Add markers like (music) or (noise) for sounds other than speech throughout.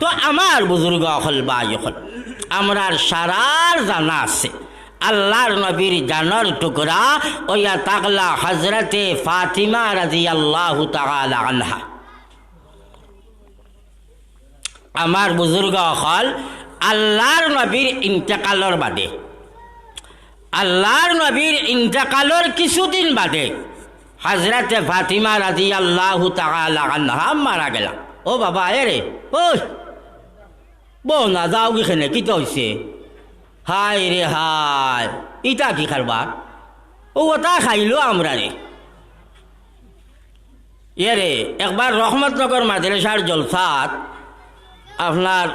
তো আমার বুজুর্গ হল বা হল। আমরার সারার জানা আছে। আল্লাহর নবীর জানার টুকরা ওয়া তাকলা হজরতে ফাতিমা রাজি আল্লাহ আনহা। আমার বুজুর্গ হল আল্লাহর নবীর ইন্তেকালর বাদে। আল্লাহর নবীর ইন্তেকালর কিছুদিন বাদে হজরতে ফাতিমা রাজি আল্লাহ আনহা মারা গেলাম। ও বাবা, এ রে ও বউ না, যাও কিখানে কি তো হয়েছে হাই রে হাই ইটা কি ও ওটা খাইলো আমরা রে। এ রে, একবার রহমতনগর মাদ্রাসার জলসাত আপনার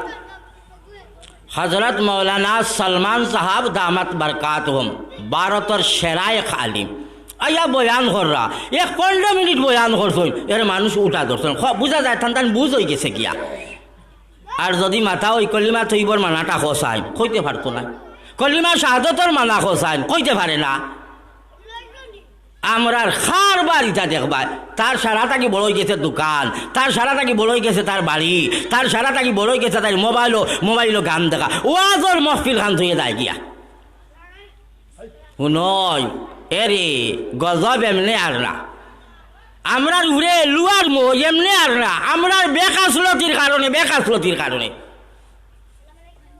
হজরত মৌলানা সলমান সাহাব দামাত বরকাত হোম ভারতের সেরায় খালিম আইয়া বয়ান কররা, এক পনেরো মিনিট বয়ান করছেন, এর মানুষ উঠা ধরছেন। বুঝা যায় তান তান বুঝ হয়ে গেছে গিয়া। আর যদি মাথা ওই কলিমা থইবর মানাটা খসাইন কইতে পারতো না কলিমা শাহাদতর মানা খসাইন কইতে পারে না। আমরার খার বাড়িটা দেখবা। তার সারাটা কি বড় গেছে দোকান তার সারাটা কি বড় গেছে তার বাড়ি তার সারাটা কি বড় গেছে তার মোবাইলও মোবাইলও গান দেখা। ওয়াজর মহফিল গান থইয়ে দেয় গিয়া। নয় এরে গজব এমনি আর না। আমরার উড়ে লুয়ার মো, এমনি আর না। আমরার বেকাসলতির কারণে বেকাসলতির কারণে।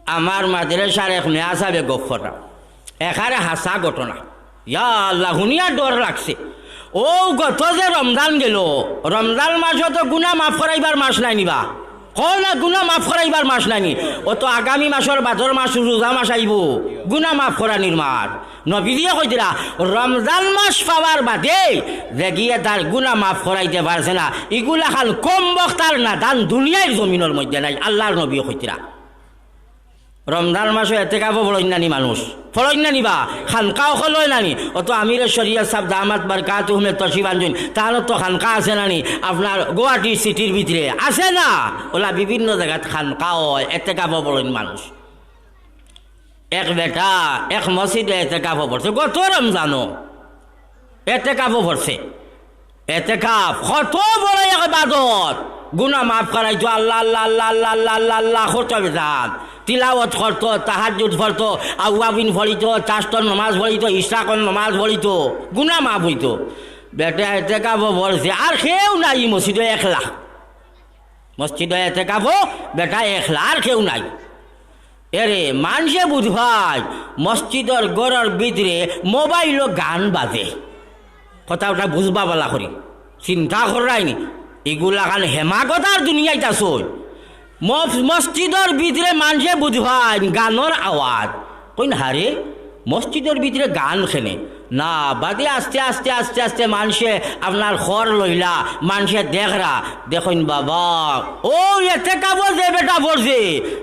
আমার মাদ্রাসার এক মেয়া সাবে গফটা এখানে হাসা ঘটনা। ইয়া আল্লাহ, শুনিয়া ডর লাগছে। ও গত যে রমজান গেল, রমজান মাসও তো গুণা মাফ করাইবার মাস নাই নিবা। না গুণা মাফ করাইবার মাস নানি ও তো আগামী মাসের বাদর মাস রোজা মাস আইব গুণা মাফ করানির নবীজিয়ে কই দিলা রমজান মাস পাওয়ার বাদে যে গিয়ে তার গুণা মাফ করাইতে পারছে না ইগুলা খাল কম বক্তার না দান দুনিয়ার জমিনের মধ্যে নাই আল্লাহর নবী কইতিরা রমজান মাসে এতে কাবো ফলইনানি মানুষ। ফলইনানি বা, খানকাও খলয় নানি অত আমির শরিয়া সাহ দামাত বার কা তুহমে তসিব আনজুন তাহলে তো খানকা আছে নানি। আপনার গুয়াহাটি সিটির ভিতরে আছে না? ওলা বিভিন্ন জায়গাত খানকা হয়, এতে কাবো ফলইন মানুষ। এক বেটা, এক মসজিদে এতে কাবো পড়ছে গত রমজানো এতে কাবো পড়ছে এতে কাপ কত বড় এক বাদত? গুনা মাফ করাইতো আল্লাহ আল্লাহ আল্লাহ আল্লাহ আল্লাহ আল্লাহ আল্লাহ তিলাওয়াত করতো তাহাজুদ ফলতো আউয়াবিন ফলিত চাষতর নমাজ ফলিত ইশাকর নমাজ ফলিত গুনা মাফ হইতো। বেটা এতে কাবো বলছে আর কেউ নাই মসজিদে একলা মসজিদে এতে কাবো বেটা একলা আর কেউ নাই। এরে মানুষে বুঝবাই মসজিদর গড়ের ভিতরে মোবাইলও গান বাজে। কথা ওটা বুঝবা বলা করি চিন্তা করাইনি এগুলা খান হেমাগতার দুনিয়াইতে আসই মসজিদর ভিতরে মানুষে বুঝবাই গানের আওয়াজ কই না হারে মসজিদের ভিতরে গান খেনে না, বাদে আস্তে আস্তে আস্তে আস্তে মানুষে আপনার খর লইলা মানুষে দেখরা দেখুন বাবা ও এতে কাবো যে বেটা পড়ছে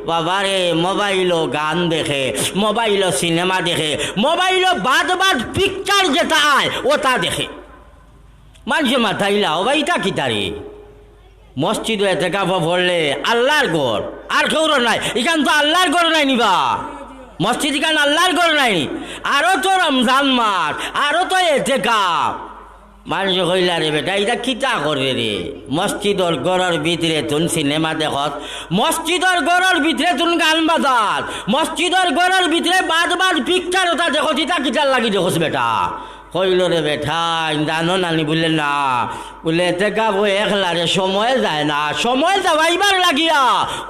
বাবা রে মোবাইলও গান দেখে মোবাইলও সিনেমা দেখে মোবাইলও বাদ বাদ পিকচার যেটা আয় ওটা দেখে। মানুষে মাথাইলা ও ভাই তা কি তারে মসজিদ এতে কাপড় পড়লে আল্লাহর গড় আর কেউ নাই। এখান তো আল্লাহর গড় নাই নিবা। মসজিদ এখান আল্লাহর গড় নাই আরও তো রমজান মাস, আরও তো এতে কাপ মানুষ কইলা রে বেটা এটা কিতা করে রে? মসজিদর গড়ের ভিতরে তুন সিনেমা দেখত। মসজিদর গড়ের ভিতরে তুন গান বাজাত। মসজিদর গড়ের ভিতরে বাদ বাদ পিকচার ওটা দেখো ইটা কিতার লাগি দেখোস বেটা? কইল রে বেটা জানো নানি বললে না। বলে এতে কাবো একলা রে সময় যায় না, সময় যাবাইবার লাগিয়া।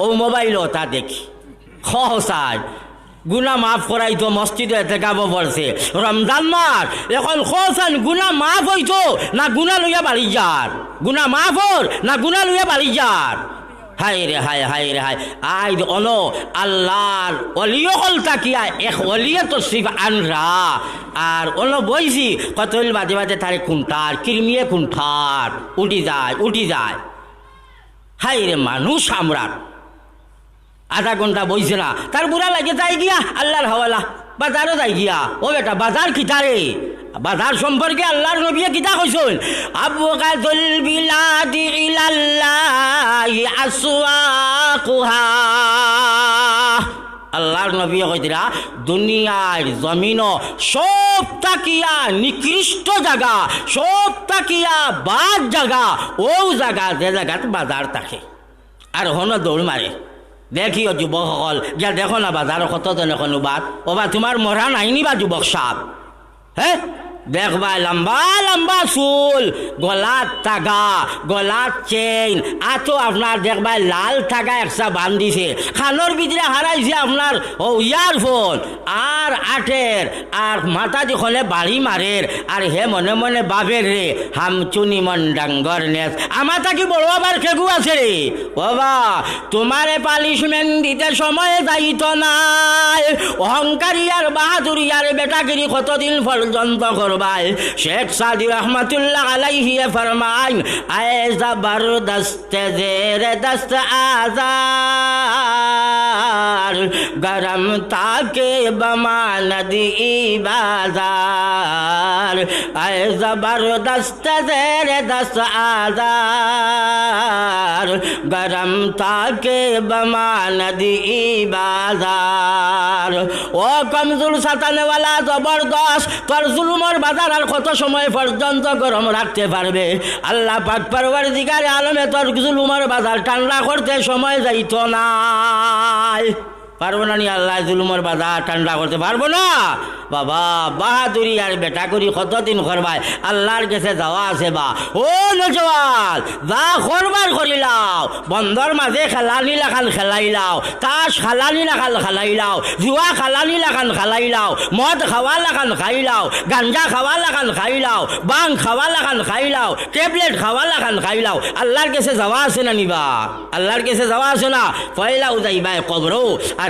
ও মোবাইল ওটা দেখি খসায় গুনা মাফ করাই তো মসজিদে এতে কাবো পড়ছে রমজান মাস এখন খসান গুনা মাফ হইতো না গুনা লইয়া বাড়ি যার গুনা মাফ হর না গুনা লইয়া বাড়ি যার হাই রে হাই হাই রে হাই আই অন, আল্লাহর অলিও হল তাকিয়া এক অলিয়ে তো শিব আনরা। আর অন বইছি কতল বাজে বাজে তারে খুঁটার কিরমিয়ে খুঁটার উঠি যায় উঠি যায়। হাই রে মানুষ আমরার আধা ঘণ্টা বইছে না। তার বুড়া লাগে যাই গিয়া, আল্লাহর হওয়ালা। বাজারও যাই গিয়া। ও বেটা, বাজার কিতারে? বাজার সম্পর্কে আল্লাহর নবী কিতা কইছেন আবু কাজুল বিলাদি ইলাল্লাহি আসওয়াকুহা। আল্লাহর নবী কইতরা দুনিয়ার জমিন সব তাকিয়া নিকৃষ্ট জায়গা সব তাকিয়া বাদ জায়গা ও জায়গা যে জায়গাত বাজার থাকে। আর হন দৌড় মারে দেখিও যুবক সকল গিয়া দেখো না বাজার কতজন এখন বাদ। ওবা তোমার মরা নাইনি বা যুবক সাপ। হ্যাঁ দেখবা, লম্বা লম্বা চুল গলাত টাগা গলাত চেইন আতো আপনার দেখবা, লাল টাকা একসা বান্ধিছে। খানোর ভিতরে হারাইছে আপনার, ও, ইয়ারফোন। আর আটের, আর মাথা দিখনে বাড়ি মারের, আর হে মনে মনে বাবের রে হামচুনি মন ডাঙ্গর নেস। আমার তাকে বড় আবার খেগু আছে রে? বাবা তোমারে পালিশমেন্ট দিতে সময় যাইত নাই। অহংকারী আর বাহাদুরি আর বেটাগিরি কতদিন পর্যন্ত फरमाए शेख सादी रहमत फरमाए आए ज़बरदस्त, जेर दस्त आजार, गरम ताके बमा नदी बाज़ार। आए ज़बरदस्त, जेर दस्त आजार, गरम ताके बमा नदी बाज़ार। ओ कमज़ोर सतन वाला ज़बरदस्त कर जुल्म বাজার আর কত সময় পর্যন্ত গরম রাখতে পারবে? আল্লাহ পাক পারবার দিগারে আলমে তোর জুলুমর বাজার ঠান্ডা করতে সময় যাইত নাই। পারব না নি আল্লাহ জুলুমর বাজার ঠান্ডা করতে, পারব না। বাবা, বাহাদুরি আর বেটা করি কতদিন করবাই? আল্লাহর কাছে যাওয়া আছে বা। ও নজওয়াল যা করবার করিলাও বন্ধর মাঝে খেলানি লাখান খেলাইলাও তাস খালানি লাখান খেলাইলাও জুয়া খালানি লাখান খেলাইলাও মদ খাওয়া লাখান খাইলাও গাঞ্জা খাওয়া লাখান খাইলাও বাং খাওয়া লাখান খাইলাও ট্যাবলেট খাওয়া লাখান খাইলাও আল্লাহর কাছে যাওয়া আছে না নিবা আল্লাহর কাছে যাওয়া আছে না? পয়লাও যাইবা কবরও। আর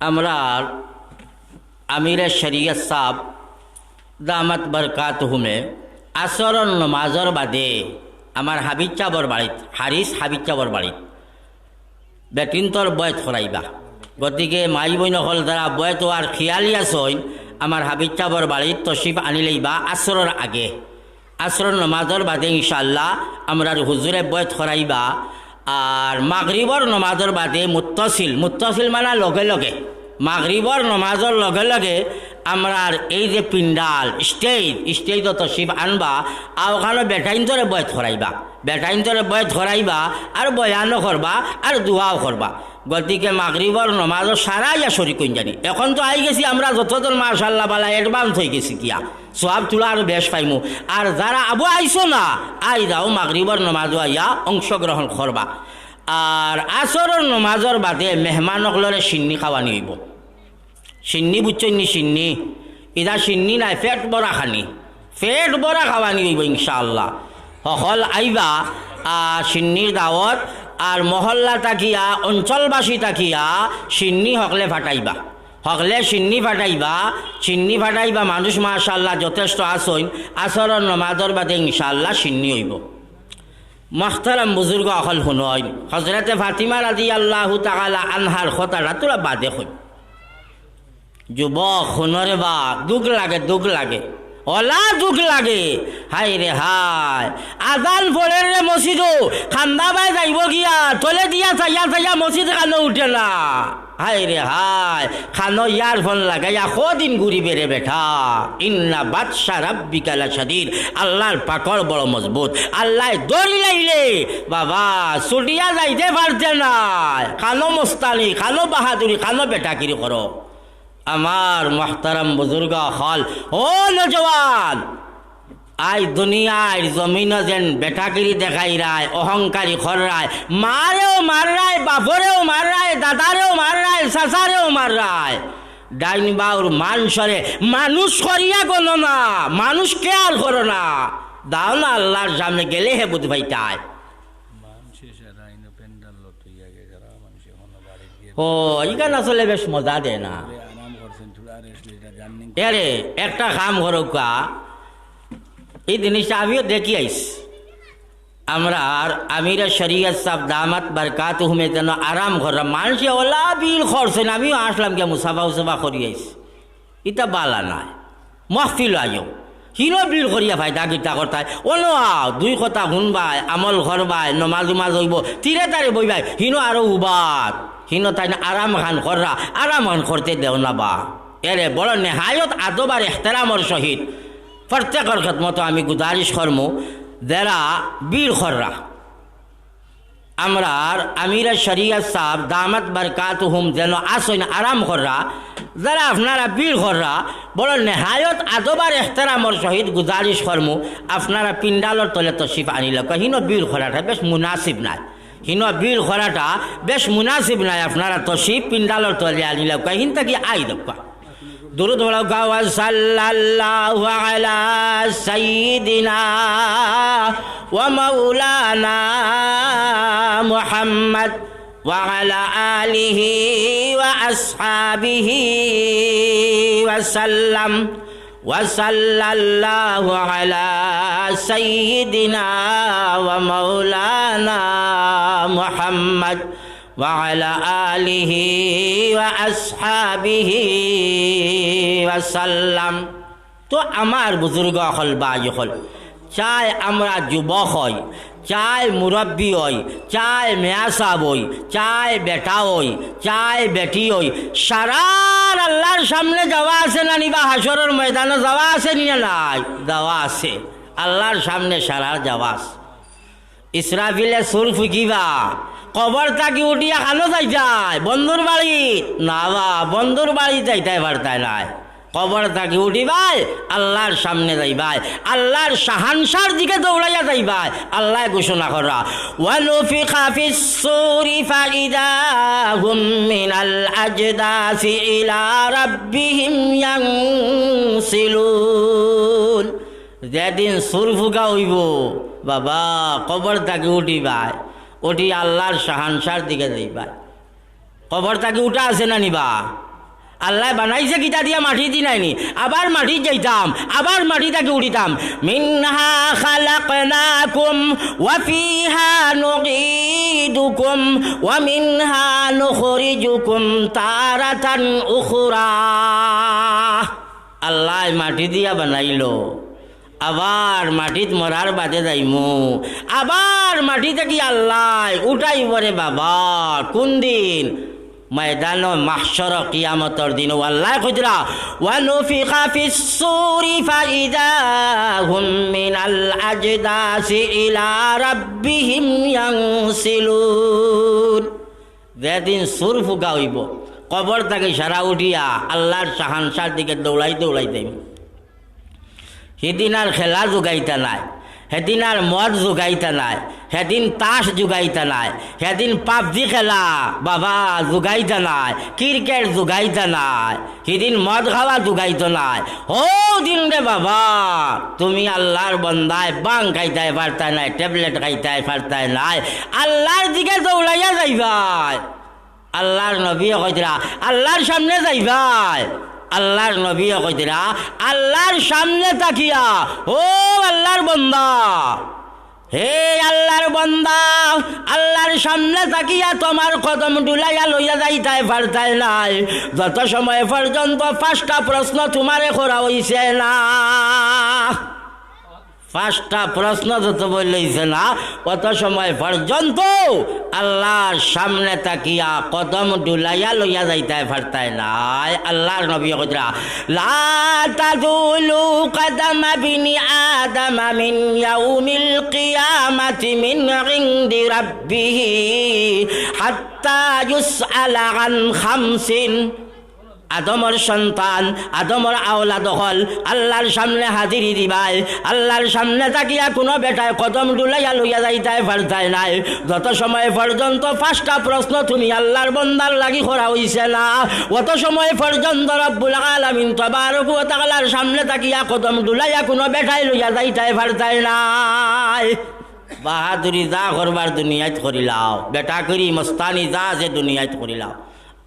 আমরা আমির শরিয়ত সাহ দামাত বরকাত হুমে আসরন নমাজর বাদে আমার হাবিজ চাবর বাড়িত, হারিস হাবিজ চাবর বাড়িত। বেটিনতর বয়ত খরাইবা গতিকে মাই বইন হল দ্বারা বয়ত আর খিয়ালি আসইন আমার হাবিজ চাবর বাড়িত তশিফ আনিলেইবা আসরর আগে। আসর নমাজর বাদে ইনশাল্লাহ আমরা হুজুরে বয়ত খরাইবা আর মাগরিবর নমাজর বাদে মুত্তসিল মুত্তসিল মানে লগে লগে। মাগরিবর নমাজর লগে লগে আমরার এই যে পিন্ডাল স্টেজ স্টেজ তো শিব আনবা আর ওখানে বেটাইন ধরে বয় ধরাইবা বেটাইন ধরে বয় ধরাইবা আর বয়ানও করবা আর দোয়াও করবা গতিকে মাগরিবর নমাজও সারা ইয়া কইন জানি? এখন তো আই গেছি, আমরা যতজন মার্শাল্লাহ বালা অ্যাডভান্স হয়ে গেছি কিয়া। সব তোলা আর বেশ পাইমু। আর যারা আবু আইসো না, আই যাও মাগরিবর নমাজও আইয়া অংশগ্রহণ করবা আর আসরের নমাজর বাদে মেহমানকলরে সিন্নি খাওয়ানি হইব সিন্নি বুঝছেন সিন্নি? ইদা সিন্নি নাই, ফেট বড়া খানি। ফেট বড়া খাওয়ানি হইব ইনশাআল্লাহ। সকল আইবা সিন্নির দাওয়াত আর মহল্লা তাকিয়া, অঞ্চলবাসী তাকিয়া, সিন্নি হকলে ফাটাইবা। হকলে সিন্নি ফাটাইবা সিন্নি ফাটাইবা মানুষ মাশাল্লাহ যথেষ্ট আসইন। আসরের নমাজর বাদে ইনশাআল্লাহ সিন্নি হইব। মখতারাম বুজুর্গ অকল শুনইন হজরতে ফাতিমা রাজি আল্লাহ তাকালা আনহার খতারা তোরা বাদে হইন। যুবক, শুনরে বা, দুখ লাগে দুখ লাগে। অলা দুখ লাগে। হাই রে হাই আজান পড়ে রে মসজিদো। খান্দা বাই যাইব গিয়া। তলে দিয়া চাইয়া চাইয়া মসজিদ খানো উঠে না। হাই রে হাই খানো ইয়ার ফোন লাগাইয়া কদিন ঘুরিবে রে বেঠা। ইন্না বাদশা রাব্বিকালা সাদির আল্লাহর পাকর বড় মজবুত। আল্লাহ দড়ি লাইলে। বাবা ছুটিয়া যাইতে পারছে না। খানো মস্তানি, খানো বাহাদুরি, খানো বেটাকিরি করো। আমার মোহতারাম বুজুর্গ হল ও নজওয়ান আই দুনিয়ার জমিন যেন বেটাকিরি দেখাই রায় অহংকারী খররায় মারেও মার রায় বাপরেও মার রায় দাদারেও মার রায় চাচারেও মার রায়। ডাইন বাউর মানুষরে মানুষ করিয়া গণ না মানুষ কেয়ার করো না। দাও না আল্লাহর সামনে গেলে হে বুধ ভাই তাই ও ইগান আসলে বেশ মজা দেয় না। এরে, একটা কাম করো কা এই জিনিসটা আমিও দেখি আইস। আমরা আর আমির শরিয়ত সাহ দামাত বরকাত হুমে যেন আরাম ঘর মানুষে ওলা বিল খরছেন আমিও আসলাম কে মুসাফা উসাফা করি আইছি ইটা বালা নাই। মহফিল আইও। হিনো বিল করিয়া ফাইদা গীতা করতাই? অনো আও, দুই কথা শুনবাই, আমল ঘরবাই, নমাজ উমাজ হইব তিরে তারে বইবাই হিনো আরও উবাত হিনো তাই আরাম খান কররা আরাম খান করতে দেও না বা। এরে বড় নেহায়ত আদবার এহতেরামর সহিত। প্রত্যেকের খেদমতো আমি গুজারিশ কর্ম দেরা বীর খররা আমরার আমিরা শরিয়ত সাহ দামাত বরকাত হুম যেন আসইন আরাম কররা যারা আপনারা বীর কররা বড় নেহায়ত আদবার এখতারামর সহিত গুজারিশ কর্ম আপনারা পিন্ডালর তলে তশিফ আনিল হিন বীর খরাটা বেশ মুনাসিব নাই। হিন বীর খরাটা বেশ মুনাসিব নাই আপনারা তশিফ পিন্ডালর তলে আনিল হিন তাকি আই দক্কা? درود ولوكا وصلى الله على سيدنا ومولانا محمد وعلى آله وأصحابه وسلم وصلى الله على سيدنا ومولانا محمد وعلى آله وأصحابه وسلم তো আমার বুজুর্গ হল বাজ হল চাই আমরা যুবক হই চাই মুরব্বী হই চাই মেয়াসাব হই চাই বেটা হই চাই বেটি হই সারার আল্লাহর সামনে যাওয়া আছে না নিবা হাসরের ময়দানে যাওয়া আছে নি না নাই যাওয়া আছে আল্লাহর সামনে সারার যাওয়া আছে ইসরাফিলে সুর ফুকিবা। কবর তাকি উঠিয়া খানো যাই যায় বন্ধুর বাড়ি? না বা, বন্ধুর বাড়ি যাইতে পারতাই নাই। কবর তাকি উঠিবাই, আল্লাহর সামনে যাইবাই। আল্লাহর শাহানশার দিকে দৌড়াইয়া যাইবাই। আল্লাহ ঘোষণা করা। ওয়ানুফিখা ফিস সূরি ফাইদা হুম মিনাল আজদাসি ইলা রাব্বিহিম ইয়ানসিলুন যেদিন সুর ফুকা হইব বাবা, কবর তাকে উঠিবাই। উঠি আল্লাহর শাহানশার দিকে যাইবাই। কবর তাকে উঠা আছে না নিবা? আল্লাহ বানাইছে কিতা দিয়া মাটি দি নাইনি? আবার মাটি যাইতাম, আবার মাটি তাকে উঠিতাম। মিনহা খালাকনাকুম ওয়া ফিহা ওয়া মিনহা নুখরিজুকুম তারাতান উখরা। আল্লাহ মাটি দিয়া বানাইলো। আবার মাটিত মরার বাদে যাইমু। আবার মাটি থেকে আল্লাহ উঠাই পরে বাবা? কোন দিন? ময়দান মাহশর কিয়ামতর দিন। আল্লাহ খুজরা ওয়ানুফিখা ফিস সূরি ফাইদা হুম মিনাল আজদাসি ইলা রাব্বিহিম ইয়ানসিলুন যেদিন সুর ফুকা হইব কবর থেকে সারা উঠিয়া আল্লাহর শাহানশার দিকে দৌড়াই দৌড়াই দেব সেদিন আর খেলা যোগাইতা নাই। সেদিন আর মদ যোগাইতা নাই। সেদিন তাস যোগাইতা নাই। সেদিন পাবজি খেলা বাবা যোগাইতা নাই, ক্রিকেট যোগাইতা নাই, সেদিন মদ খাওয়া যোগাইত নাই। ও দিন রে বাবা, তুমি আল্লাহর বন্দায় বাং খাইতাই পারতাই নাই, ট্যাবলেট খাইতাই পারতাই নাই। আল্লাহর দিকে দৌড়াইয়া যাইবাই। আল্লাহর নবী কইতরা, আল্লাহর সামনে যাইবাই। আল্লাহর নবী কইতেরা আল্লাহর সামনে তাকিয়া, ও আল্লাহর বন্দা। হে আল্লাহর বন্দা, আল্লাহর সামনে তাকিয়া তোমার কদম ডুলাইয়া লইয়া যাইতাই ফারতাই নাই। যত সময় পর্যন্ত পাঁচটা প্রশ্ন তোমারে করা হইছে না। পাঁচটা প্রশ্ন যত বললেছে না, কত সময় পর্যন্ত আল্লাহর সামনে তাকিয়া কদম ডুলাইয়া লইয়া যাইতে পারতাই নাই? আল্লাহর নবী কতরা লা তাদুলু কদম বিনি আদম মিন ইয়াউমিল কিয়ামাতি মিন ইনদি রাব্বিহি হাত্তা ইউসআলা আন খামসিন। আদমর সন্তান, আদমর আওলা দখল আল্লাহর সামনে হাজিরি দিবাই। আল্লাহর সামনে তাকিয়া কোনো বেটায় কদম ডুলাইয়া লইয়া যাইতাই পারতাই নাই। যত সময় পর্যন্ত পাঁচটা প্রশ্ন তুমি আল্লাহর বন্দার লাগি করা হইছে না, অত সময় পর্যন্ত রব্বুল আলামিন তবারক ওয়া তাআলার সামনে তাকিয়া কদম ডুলাইয়া কোনো বেটায় লইয়া যাইতাই পারতাই নাই। বাহাদুরি যা করবার দুনিয়াত করিলাও, বেটা করি মস্তানি যা আছে দুনিয়াত করিলাও।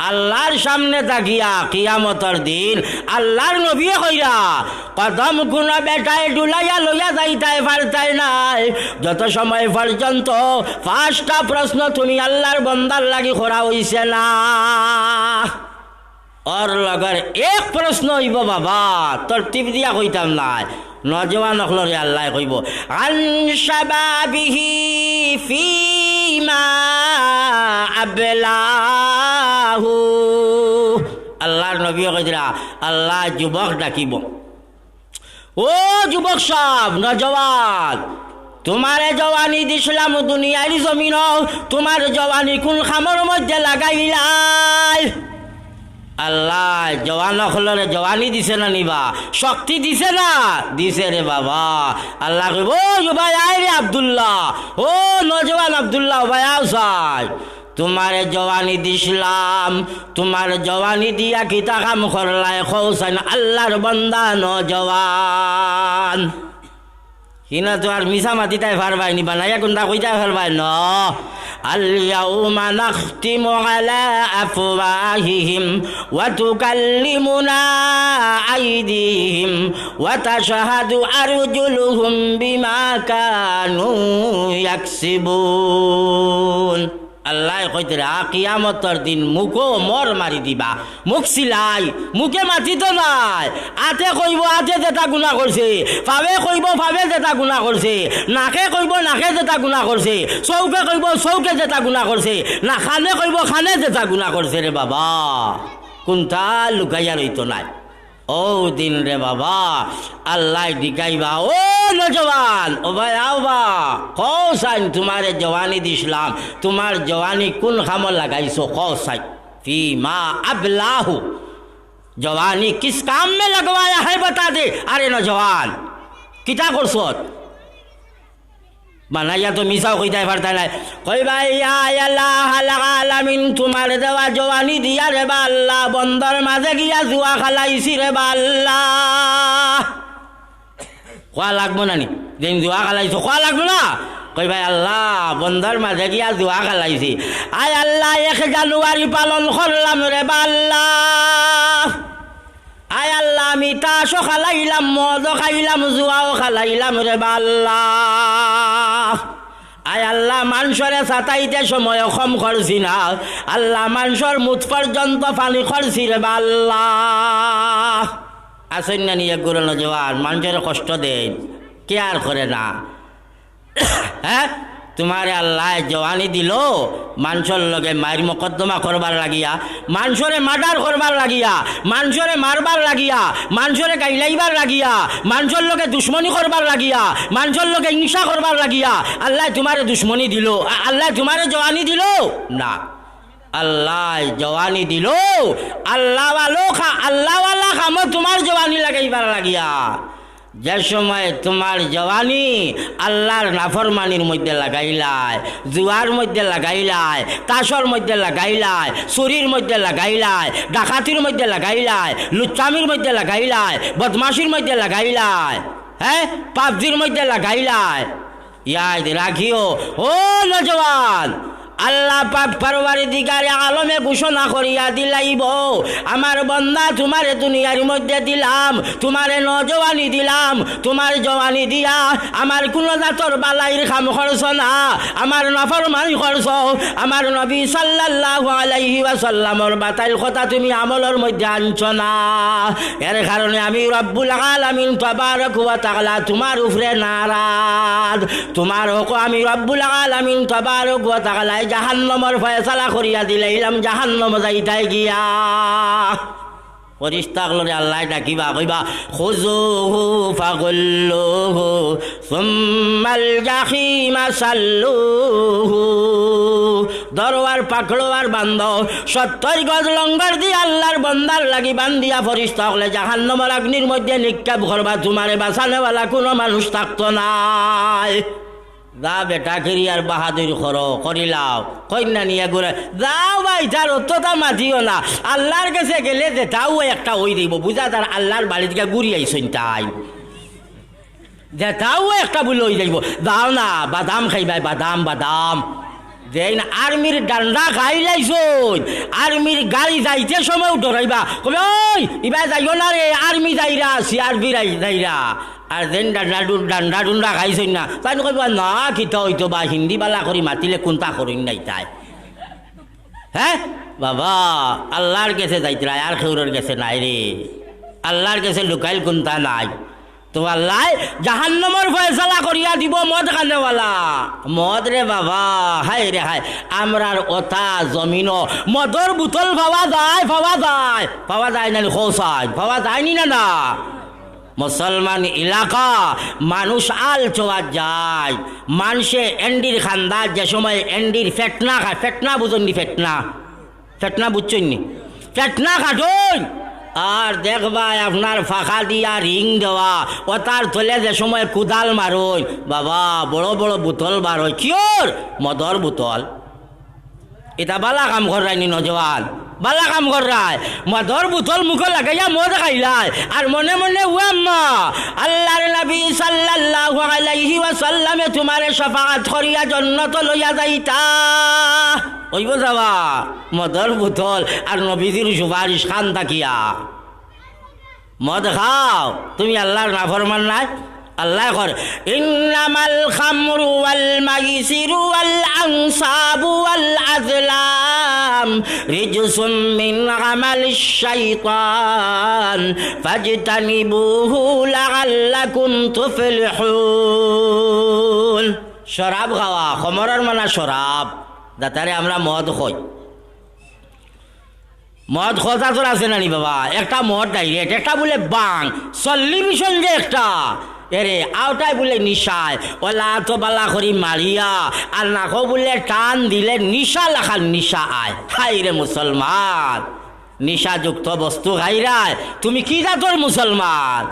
আল্লাহর সামনে তাকিয়া কিয়ামতর দিন আল্লাহর নবী কইরা, কদম কোন বেটায় ডুলাইয়া লইয়া যাইতাই পারতাই নাই। যত সময় পর্যন্ত পাঁচটা প্রশ্ন তুমি আল্লাহর বন্দার লাগি করা হইছে না। ওর লগর এক প্রশ্ন হইব, বাবা তোর টিপ দিয়া কইতাম নাই। নজওয়ান অখলরে আল্লাহ কইব, আন শাবাবিহি ফিমা আবলাহু। আল্লাহর নবী কইরা আল্লাহ যুবক ডাকিব। ও যুবক সব, নজওয়ান, তোমারে জওয়ানি দিছিলাম দুনিয়ার জমিন তোমার জওয়ানি কোন খামর মধ্যে লাগাইলাই? আল্লাহ, জওয়ান হলরে জওয়ানি দিছে না নিবা? শক্তি দিছে না? দিছে রে বাবা। আল্লাহ কইব, ও ভাই আয় রে আব্দুল্লাহ, ও নজওয়ান আব্দুল্লাহ ভাই আও সাই। তোমারে জওয়ানি দিছিলাম, তোমার জওয়ানি দিয়া কিতা কাম করলাই খৌসাইন আল্লাহর বন্দা নজওয়ান। হিনা তো আর মিশা মাতি তাই পারবাই নি বানাইয়া কোনটা কইতাই পারবাই ন اليوم نختم على أفواههم وتكلمنا أيديهم وتشهد أرجلهم بما كانوا يكسبون আল্লাহ কইতে কিয়ামতর দিন মুখো মর মারি দিবা। মুখ সিলাই, মুখে মাতি নাই। আতে কইব, আতে যেটা গুণা করছে পাবে কইব পাবে যেটা গুণা করছে, নাকে কইব, নাকে যেটা গুণা করছে, চৌকে কইব, চৌকে যেটা গুণা করছে, না খানে কইব খানে যেটা গুণা করছে রে বাবা। কোনটা লুকাইয়া রইতো নাই। ও দিন রে বাবা, আল্লাহ দিকাইবা ও নজবান ও ভাই আওবা কসাইন তোমার জওয়ানি দিছিলাম, তোমার জওয়ানি কোন খামল লাগাইছো সাইন ফি মা আবলাহু, জওয়ানি কিস কাম মে লগবায়া হে বতা দে আরে নজবান কিতা করছত? বানাইয়া তো মিশাও কইতাই পারতা নাই। কই ভাই আলামিন, তোমার দেওয়া জওয়ানি দিয়া রে বা আল্লাহ, বন্দর মাঝে গিয়া জুয়া খালাইছি রে বা আল্লাহ। খোয়া লাগবো নানি যেন জুয়া খালাইছো, খোয়া লাগবো না? কই ভাই, আল্লাহ, বন্দর মাঝে গিয়া জুয়া খালাইছি। আয় আল্লাহ, এক জানুয়ারি পালন করলাম রে বা আল্লাহ। আয় আল্লাহ আমি তাসও খালাইলাম, মদও খাইলাম, জুয়াও খালাইলাম রে বা আল্লাহ আয় আল্লাহ মানুষরে সাতাইতে সময় কম করছি না। আল্লাহ মানুষের মুঠ পর্যন্ত পানি করছি রে বা আল্লাহ আসেন না নিয়ে গুরু নজওয়ান মানুষের কষ্ট দেন কে আর করে না। (coughs) হ্যাঁ? তোমারে আল্লাহ জওয়ানি দিল, মানুষের লগে মায়ের মকদ্দমা করবার লাগিয়া, মানুষরে মার্ডার করবার লাগিয়া, মানুষরে মারবার লাগিয়া, মানুষরে গাইলাইবার লাগিয়া, মানুষের লগে দুশ্মনী করবার লাগিয়া, মানুষের লগে হিংসা করবার লাগিয়া, আল্লাহ তোমারে দুশ্মনী দিল, আল্লাহ তোমারে জওয়ানি দিল? না। আল্লাহ জওয়ানি দিল, আল্লাহ আল্লাহ আল্লাহ খামো তোমার জওয়ানি লাগাইবার লাগিয়া। যে সময় তোমার জওয়ানি আল্লাহর নাফরমানির মধ্যে লাগাইলায়, জুয়ার মধ্যে লাগাইলায় তাসর মধ্যে লাগাইলায়, চুরির মধ্যে লাগাইলায়, ডাকাতির মধ্যে লাগাইলায়, লুচ্চামির মধ্যে লাগাইলায়, বদমাশির মধ্যে লাগাইলায় হ্যাঁ? পাবজির মধ্যে লাগাইলায়। ইয়াদ রাখিও, ও নজওয়ান আল্লাহ পাক পরবারি দিগারে আলমে ঘোষণা করিয়া দিলাইব, আমার বন্দা, তোমারে দুনিয়ার মধ্যে দিলাম, তোমারে নজওয়ানি দিলাম, তোমার জওয়ানি দিয়া আমার কোন জাতর বালাইর খাম খরচ না, আমার নফর মানি খরচ, আমার নবী সাল্লাল্লাহু আলাইহি ওয়াসাল্লামর বাতাইল কথা তুমি আমলের মধ্যে আনছ না। এর কারণে আমি রব্বুল আলামিন তাবারক ওয়া তাআলা তোমার উপরে নারাজ। তোমার হক আমি রব্বুল আলামিন তাবারক ওয়া তাআলা জাহান্নামের ফয়সালা করিয়া দিলাইলাম, জাহান্নাম যাইতাই গিয়া। পরিস্তাগলরে আল্লাহ ডাকিবা কইবা? খুজুহু ফাগুল্লুহু সুম্মাল জাহিমা সাল্লুহু। দরওয়ার পাকড়োয়ার বান্ধ, সত্তর গজ লঙ্গর দিয়ে আল্লাহর বন্দার লাগি বান্দিয়া ফরিস্তা হলে জাহান্নমর অগ্নির মধ্যে নিক্ষেপ করবা, তোমারে বাঁচানেওয়ালা কোনো মানুষ থাকতো নাই। যা বেটা কিরি আর বাহাদুর করো করিলাও কন্যা নিয়ে ঘুরে যাও ভাই তার অতটা মাতিও না। আল্লাহর কাছে গেলে যে তাও একটা ওই দিব। বুঝা তার আল্লাহর বাড়ি থেকে ঘুরি আইসন তাই। যে তাও একটা বলে ওই যাইব দাও না, বাদাম খাইবাই বাদাম বাদাম। দেন আর্মির ডান্ডা খাই লাইছুন আর্মির গাড়ি যাইতে সময় ডরাইবা কবে ওই, ইবা যাইও না রে, আর্মি যাইরা সিআরপি যাইরা। আর দেন ডান্ডা ডু- ডান্ডা ডুন্ডা খাইছই না। তাই কইবা না কিতা হইতো বা হিন্দি বালা করি, মাতিলে কোনটা করিন নাই তাই। হ্যাঁ বাবা, আল্লাহর কাছে যাইতরা আর খেউরের কাছে নাই রে। আল্লাহর কাছে লুকাইল কোনটা নাই। তো আল্লাহ জাহান্নমর ফয়সালা করিয়া দিব মদ কানেওয়ালা। মদ রে বাবা হাই রে হাই আমরার ওতা জমিন মদর বোতল পাওয়া যায় পাওয়া যায়। পাওয়া যায় না খোসায় পাওয়া যায়নি না না? মুসলমান এলাকা মানুষ আল চোয়া যায়। মানুষে এন্ডির খান্দা যে সময় এন্ডির ফেটনা খায়, ফেটনা বুঝুননি ফেটনা? ফেটনা বুঝছেননি ফেটনা খাটুন আর দেখবাই আপনার ফাঁকা দিয়া রিং দেওয়া, ও তার তলে যে সময় কুদাল মারুন বাবা, বড় বড় বোতল বার হয় কিয়র মদর বোতল। এটা বালা কাম করায়নি নজওয়ান। বালা কাম করায় মদর বোতল মুখে লাগাইয়া মদ খাইলাই। আর মনে মনে উয়াম্মা আল্লাহর নবী সাল্লাল্লাহু আলাইহি ওয়াসাল্লামে তোমারে শাফাআত করিয়া জান্নাত লইয়া যাইতা। ওইব যাবা মদর বোতল আর নবীজির সুপারিশ খান থাকিয়া মদ খাও, তুমি আল্লাহর নাফরমান নাই? আল্লাহ কর ইন্নামাল খামরু ওয়াল মাইসিরু ওয়াল আনসাবু ওয়াল আজলাম। রিজসুম মিন আমালিশ শাইতান। ফাজতানিবুহু লাআল্লাকুম তুফলিহুন। শরাব খাওয়া, খমরের মানা শরাব। দাতারে আমরা মদ খই মদ খোঁজা তোর আছে নানি বাবা? একটা মদ ডাইরেক্ট একটা বলে বাং। সল্লিভিশন যে একটা। এরে আওটাই বলে নিশায়। ওলা তো বালা করি মারিয়া। আর নাকো বলে টান দিলে নিশা লাখার নিশা আয়। হাই রে মুসলমান, নিশাযুক্ত বস্তু খাইরায় তুমি কি জাতর মুসলমান?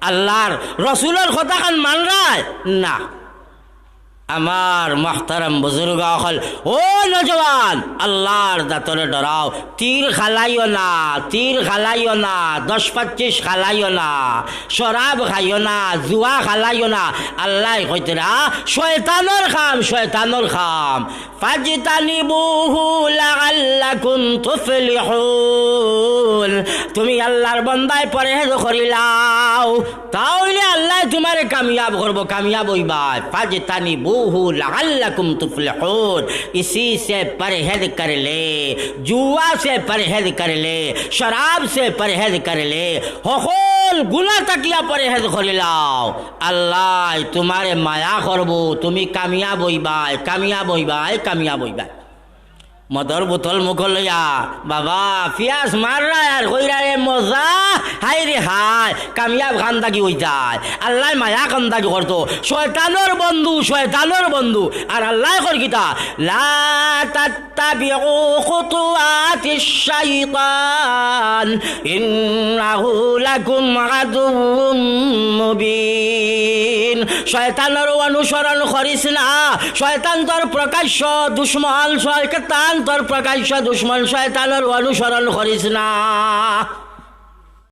আল্লাহর, রসুলের কথা কান মান রায় না। আমার মহতারাম বুজুর্গ হল, ও নজওয়ান, আল্লাহর দাতরে ডরাও। তীর খালাইও না, তীর খালাইও না, দশ পঁচিশ খালাইও না, শরাব খাইও না, জুয়া খালাইও না। আল্লাহ কইতরা শয়তানোর খাম শয়তানোর খাম। ফাজিতানি বহু লাগাল্লাকুম তুফলিহুন। তুমি আল্লাহর বন্দায় পরহেজ করিলাও তাহলে আল্লাহ তোমারে কামিয়াব করব, কামিয়াব হইবা ফাজিতানি বহু लअल्लकुम तुफलिहून इसी से परहेज कर ले जुआ से परहेज कर ले शराब से परहेज कर ले हो গুলা তাকিয়া পরেহেজ করিলাও আল্লাহ, তোমারে মায়া করব, তুমি কামিয়া বইবাই কামিয়া বইবাই কামিয়া বইবাই মদর বোতল মুখ লইয়া বাবা পিয়াস মাররা আর কইরা রে মজা। হাই রে হাই, কামিয়াব খান্দাকি যায়। আল্লাহ মায়া কান্দাকি করতো শয়তানোর বন্ধু শয়তানোর বন্ধু। আর আল্লাহ কর কিতা? লা তাত্তাবিউ খুতুওয়াতিশ শাইতান ইন্নাহু লাকুম আদুউম মুবিন। শয়তানের অনুসরণ করিস না। শয়তান তোর প্রকাশ্য দুশ্মন শয়তান তোর প্রকাশ্য দুশ্মন শয়তানের অনুসরণ করিস না।